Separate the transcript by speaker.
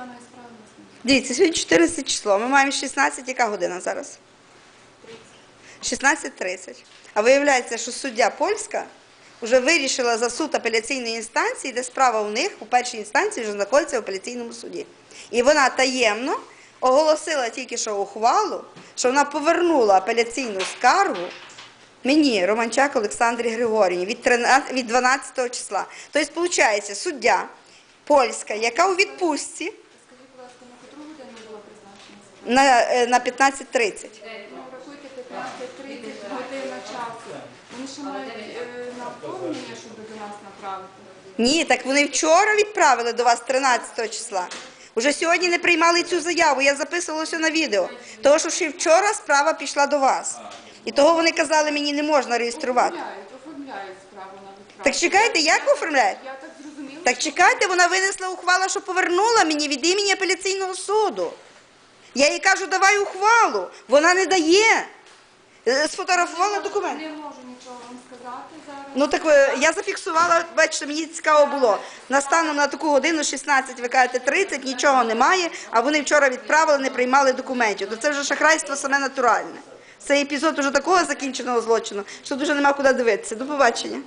Speaker 1: даної справи у нас немає.
Speaker 2: Дивіться, сьогодні 14 число. Ми маємо 16, яка година зараз? 16.30. А виявляється, що суддя польська вже вирішила за суд апеляційної інстанції, де справа у них у першій інстанції вже знаходиться в апеляційному суді. І вона таємно оголосила тільки що ухвалу, що вона повернула апеляційну скаргу мені, Романчак Олександрі Григорівні, від, 13, від 12 числа. Тобто, виходить, суддя польська, яка у відпустці на, е, на 15.30.
Speaker 1: Ну, рахуйте 15-30 година часу. Вони ще мають е, на оформлення, щоб до нас направити.
Speaker 2: Ні, так вони вчора відправили до вас 13 числа. Уже сьогодні не приймали цю заяву, я записувала все на відео. Тому що ще вчора справа пішла до вас. І того вони казали, мені не можна реєструвати.
Speaker 1: Оформляють, оформляють справу на відправку.
Speaker 2: Так чекайте, як оформляють?
Speaker 1: Я так зрозуміла,
Speaker 2: Так чекайте, вона винесла ухвалу, що повернула мені від імені апеляційного суду. Я їй кажу, давай ухвалу. Вона не дає. Е, Сфотографувала документ.
Speaker 1: Не можу нічого вам сказати зараз.
Speaker 2: Ну так е, я зафіксувала, бачите, мені цікаво було. Настаном на таку годину 16, ви кажете 30, нічого немає, а вони вчора відправили, не приймали документів. То це вже шахрайство саме натуральне. Цей епізод уже такого закінченого злочину, що дуже нема куди дивитися. До побачення.